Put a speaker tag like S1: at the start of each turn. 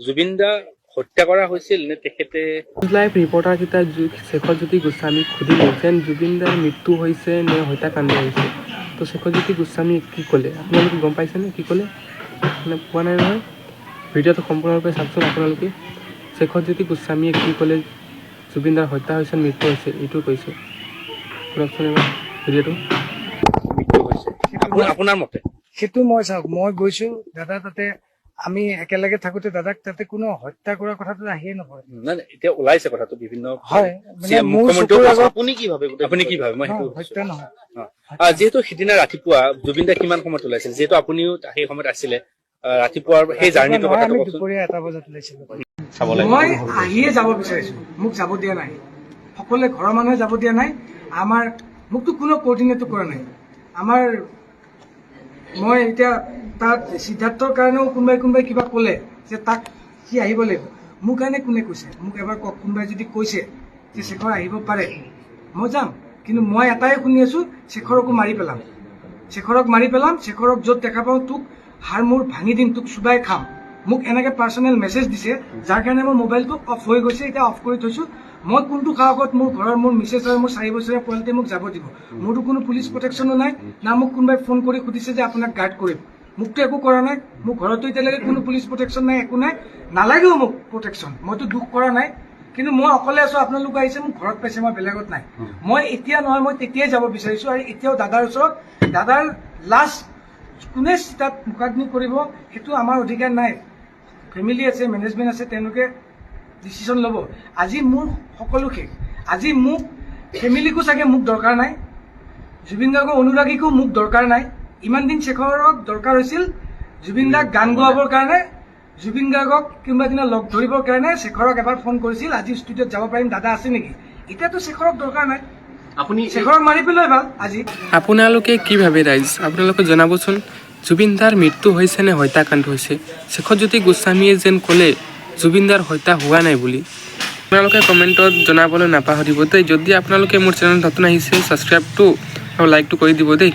S1: জুবিন দা হত্যা কৰা হৈছিল নে তেখেতে?
S2: লাইভ ৰিপৰ্টাৰকেইটা জু- শেখৰজ্যোতি গোস্বামীক সুধিলে যেন জুবিন দাৰ মৃত্যু হৈছে নে হত্যাকাণ্ড হৈছে? তো শেখৰজ্যোতি গোস্বামীয়ে কি ক'লে? আপোনালোকে গম পাইছেনে কি ক'লে? মানে পোৱা নাই নহয়? ভিডিঅ'টো সম্পূৰ্ণৰূপে চাওকচোন আপোনালোকে। শেখৰজ্যোতি গোস্বামীয়ে কি ক'লে? জুবিন দাৰ হত্যা হৈছে মৃত্যু হৈছে? এইটো কৈছে। শুনকচোন এবাৰ ভিডিঅ'টো।
S1: মৃত্যু হৈছে। আপোন- আপোনাৰ মতে?
S3: সেইটো মই চাওক মই গৈছো দাদা তাতে আমি একেলগে থাকোতে দাদাক তাতে কোনো হত্যা কৰাৰ কথাটো আহিয়ে নপৰে।
S1: এতিয়া ওলাইছে কথাটো বিভিন্ন
S3: হয়
S1: আপুনি কি ভাবে আপুনি কি ভাবে মই
S3: হত্যা নহয়।
S1: যিহেতু সিদিনা ৰাতিপুৱা জুবিন দা কিমান সময়ত ওলাইছিল? যিহেতু আপুনিও সেই সময়ত আছিলে আহ, ৰাতিপুৱাৰ সেই জাৰ্ণিটোৰ
S3: নহয়,
S1: কথাটো
S3: আমি
S1: কওকচোন।
S3: দুপৰীয়া এটা বজাত ওলাইছিলো।
S1: চাবলৈ।
S3: মই আহিয়ে যাব বিচাৰিছো। মোক যাব দিয়া নাই। সকলোৱে ঘৰৰ মানুহে যাব দিয়া নাই। আমাৰ মোকতো কোনো কৰ্ডিনেটো কৰা নাই। আমাৰ মই এতিয়া তাত সিদ্ধাৰ্থৰ কাৰণেও কোনোবাই কোনোবাই কিবা ক'লে যে তাক সি আহিব লাগিব। মোৰ কাৰণে কোনে কৈছে? মোক এবাৰ কওক কোনোবাই যদি কৈছে যে শেখৰ আহিব পাৰে মই যাম। কিন্তু মই এটাই শুনি আছো শেখৰকো মাৰি পেলাম। শেখৰক মাৰি পেলাম শেখৰক য'ত দেখা পাওঁ তোক হাৰ মূৰ ভাঙি দিম তোক চুবাই খাম। মোক এনেকে পাৰ্চনেল মেছেজ দিছে যাৰ কাৰণে মোৰ মোবাইলটো অফ হৈ গৈছে এতিয়া অফ কৰি থৈছো। মই কোনটো সাহসত মোৰ ঘৰৰ মোৰ মিছেছ আৰু মোৰ চাৰি বছৰীয়া পোৱালিটোৱে মোক যাব দিব। মোৰতো কোনো পুলিচ প্ৰটেকশ্যনো নাই। না মোক কোনোবাই ফোন কৰি সুধিছে যে আপোনাক গাৰ্ড কৰিম। মোকতো একো কৰা নাই মোৰ ঘৰতো এতিয়ালৈকে কোনো পুলিচ প্ৰটেকশ্যন নাই একো নাই। নালাগেও মোক প্ৰটেকশ্যন মইতো দুখ কৰা নাই। কিন্তু মই অকলে আছো আপোনালোক আহিছে মোক ঘৰত পাইছে মই বেলেগত নাই। মই এতিয়া নহয় মই তেতিয়াই যাব বিচাৰিছো আৰু এতিয়াও দাদাৰ ওচৰত দাদাৰ লাষ্ট কোনে তাত মোকাগ্নি কৰিব সেইটো আমাৰ অধিকাৰ নাই। ফেমিলি আছে মেনেজমেণ্ট আছে তেওঁলোকে ডিচিশ্যন ল'ব। আজি মোৰ সকলো শেষ। আজি মোক ফেমিলিকো চাগে মোক দৰকাৰ নাই। জুবিন গাৰ্গৰ অনুৰাগীকো মোক দৰকাৰ নাই। ইমান দিন শেখৰক দৰকাৰ হৈছিল। জুবিন দাক গান গোৱাবৰ কাৰণে জুবিন গাৰ্গক কোনোবা দিনা লগ ধৰিবৰ কাৰণে শেখৰক এবাৰ ফোন কৰিছিল। আজি ষ্টুডিঅ'ত যাব পাৰিম দাদা আছে নেকি? এতিয়াতো শেখৰক দৰকাৰ নাই।
S1: আপুনি
S3: শেখৰক মাৰি পেলোৱাই ভালো আজি।
S2: আপোনালোকে কি ভাবে ৰাইজ? আপোনালোকে জনাবচোন জুবিন দাৰ মৃত্যু হৈছে নে হত্যাকাণ্ড হৈছে? শেখৰজ্যোতি গোস্বামীয়ে যেন ক'লে জুবিন দাৰ হত্যা হোৱা নাই বুলি। আপোনালোকে কমেণ্টত জনাবলৈ নাপাহৰিব দেই। যদি আপোনালোকে মোৰ চেনেল নতুন আহিছে ছাবস্ক্ৰাইবটো আৰু লাইকটো কৰি দিব দেই।